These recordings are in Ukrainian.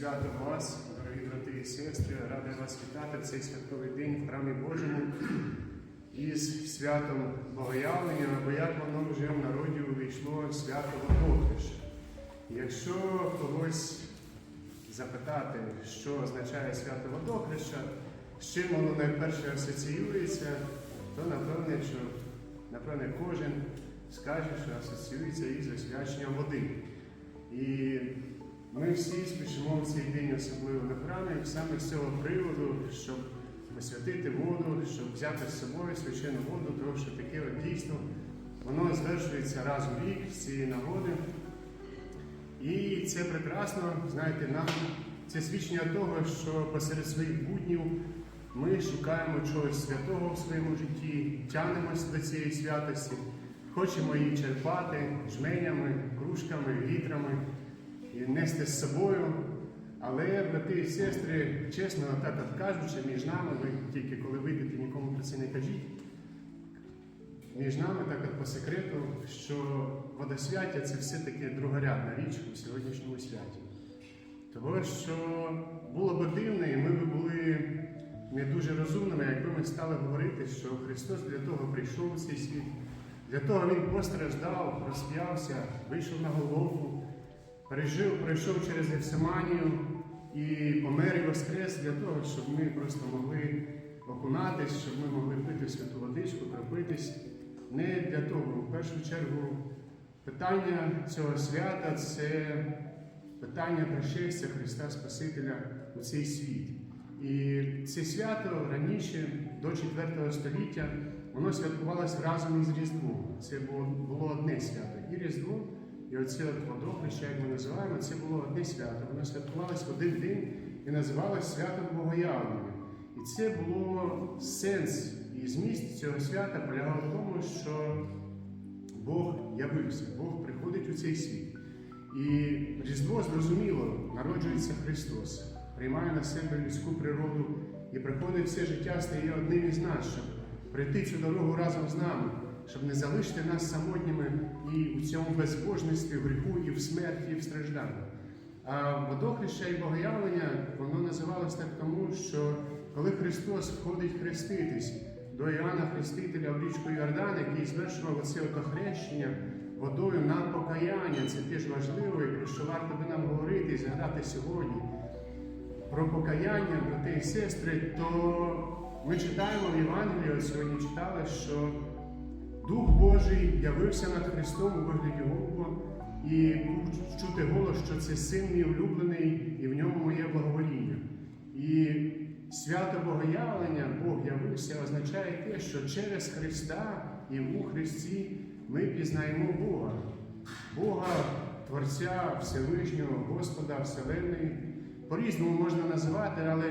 свято вас, дорогі брати і сестри. Радий вас вітати в цей святковий день в храмі Божому із святом Богоявлення, або як воно вже в народі увійшло свято Водохреща. Якщо когось запитати, що означає свято Водохреща, з чим воно найперше асоціюється, то напевне, що напевне кожен скаже, що асоціюється із освяченням води. І ми всі спішимо в цей день, особливо на храмі, саме з цього приводу, щоб посвятити воду, щоб взяти з собою священну воду, тому що таке от дійство воно звершується раз у рік з цієї нагоди. І це прекрасно, знаєте, нам це свідчення того, що посеред своїх буднів ми шукаємо чогось святого в своєму житті, тянемось до цієї святості, хочемо її черпати жменями, кружками, літрами і нести з собою. Але, брати і сестри, чесно, так от кажучи, між нами, ви тільки коли вийдете, нікому про це не кажіть. Між нами так от по секрету, що водосвяття це все-таки другорядна річ у сьогоднішньому святі. Тому що було б дивно, і ми б були не дуже розумними, якби ми стали говорити, що Христос для того прийшов у цей світ, для того Він постраждав, розп'явся, вийшов на голову, пережив, пройшов через Гефсиманію і помер і воскрес для того, щоб ми просто могли окунатись, щоб ми могли пити святу водичку, кропитись. Не для того. В першу чергу питання цього свята це питання пришестя Христа Спасителя у цей світ. І це свято раніше, до 4 століття, воно святкувалося разом із Різдвом. Це було одне свято. І Різдво, і оце от водохреща, як ми називаємо, це було одне свято. Воно святкувалося в один день і називалось святом Богоявлення. І це було сенс і зміст цього свята полягав в тому, що Бог явився, Бог приходить у цей світ. І Різдво зрозуміло, народжується Христос, приймає на себе людську природу і приходить все життя, стає одним із нас, щоб пройти цю дорогу разом з нами, щоб не залишити нас самотніми і у цьому безбожництві, в гріху, і в смерті, і в стражданні. А водохреща і богоявлення, воно називалось так тому, що коли Христос входить хреститись до Іоанна Хрестителя в річку Йордан, який звершував оце хрещення водою на покаяння, це теж важливо, і про що варто би нам говорити і згадати сьогодні. Про покаяння, брати і сестри, то ми читаємо в Євангелії, сьогодні читали, що Дух Божий явився над Христом у вигляді Голуба, і був чути голос, що це син мій улюблений, і в ньому моє благовоління. І свято Богоявлення, Бог явився, означає те, що через Христа і у Христі ми пізнаємо Бога, Бога, Творця Всевишнього, Господа Вселенної. По-різному можна називати, але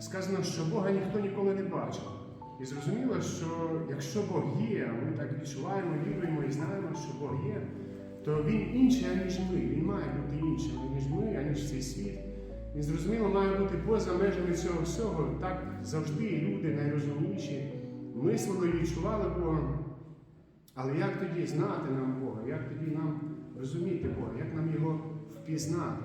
сказано, що Бога ніхто ніколи не бачив. І зрозуміло, що якщо Бог є, а ми так відчуваємо, віруємо і знаємо, що Бог є, то Він інший, аніж ми. Він має бути іншим, аніж ми, аніж цей світ. Він зрозуміло має бути поза межами цього всього. Так завжди люди найрозумніші мислили і відчували Бога. Але як тоді знати нам Бога? Як тоді нам розуміти Бога? Як нам його впізнати?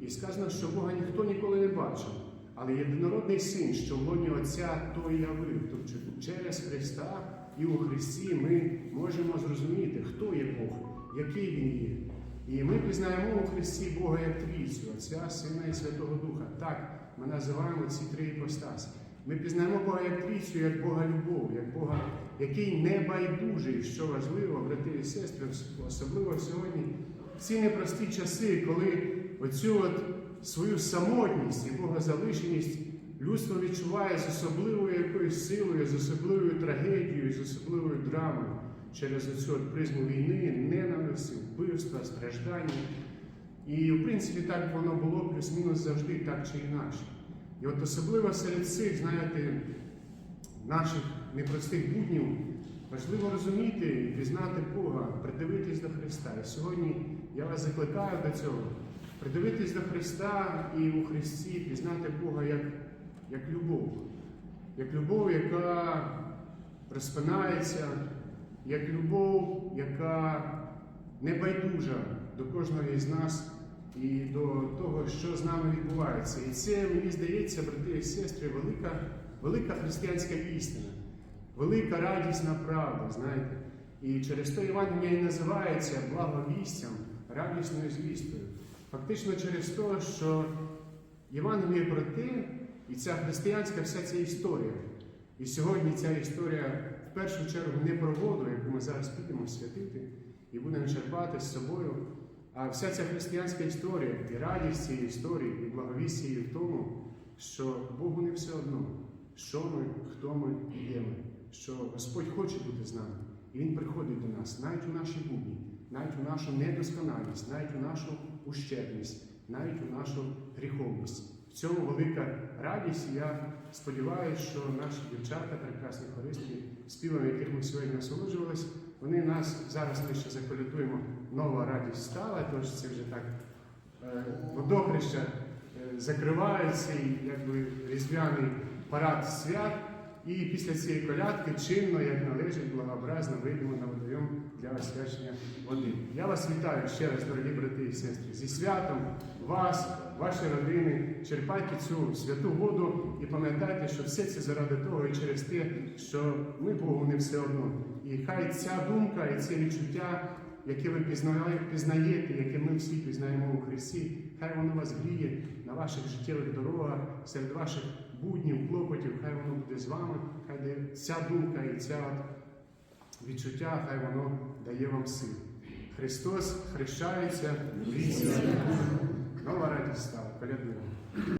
І сказано, що Бога ніхто ніколи не бачив. Але єдинородний син, що в лоні Отця, то і явив. Тобто через Христа і у Христі ми можемо зрозуміти, хто є Бог, який Він є. І ми пізнаємо у Христі Бога як Трійцю, Отця, Сина і Святого Духа. Так, ми називаємо ці три іпостаси. Ми пізнаємо Бога як Трійцю, як Бога любов, як Бога, який не байдужий, що важливо, брати і сестри, особливо сьогодні, в ці непрості часи, коли оцю от свою самотність і богозалишеність людство відчуває з особливою якоюсь силою, з особливою трагедією, з особливою драмою через оцю призму війни, ненависті, вбивства, страждання. І, в принципі, так воно було плюс-мінус завжди, так чи інакше. І от особливо серед цих, знаєте, наших непростих буднів важливо розуміти пізнати Бога, придивитись до Христа. І сьогодні я вас закликаю до цього. Придивитись до Христа і у Христі пізнати Бога як, як любов, як любов, яка розпинається, як любов, яка не байдужа до кожного із нас і до того, що з нами відбувається. І це, мені здається, брати і сестри, велика, велика християнська істина, велика радісна правда, знаєте. І через то Євангелія і називається благовістям, радісною звістою. Фактично через те, що Євангеліє про те, і ця християнська вся ця історія. І сьогодні ця історія в першу чергу не про воду, яку ми зараз підемо святити і будемо черпати з собою. А вся ця християнська історія і радість цієї історії, і благовість її в тому, що Богу не все одно, що ми, хто ми і є ми, що Господь хоче бути з нами. І Він приходить до нас навіть у наші будні, навіть у нашу недосконалість, навіть у нашу ущербність, навіть у нашу гріховність. В цьому велика радість. І я сподіваюся, що наші дівчата, прекрасні хористки, співами, яких ми сьогодні насолоджувалися, вони нас зараз ми ще заколядуємо. Нова радість стала, тож це вже так водохреща е, закривається і якби різдвяний парад свят. І після цієї колядки чинно, як належить, благообразно вийдемо на водойом для освячення води. Я вас вітаю ще раз, дорогі брати і сестри, зі святом вас, ваші родини. Черпайте цю святу воду і пам'ятайте, що все це заради того і через те, що ми Богу не все одно. І хай ця думка і це відчуття, яке ви пізнає- пізнаєте, яке ми всі пізнаємо у Христі, хай воно вас гріє на ваших життєвих дорогах, серед ваших буднів, клопотів, хай воно буде з вами, хай де ця думка і ця відчуття, хай воно дає вам сил. Христос хрещається в лісі. Нова радість стала, колядуємо.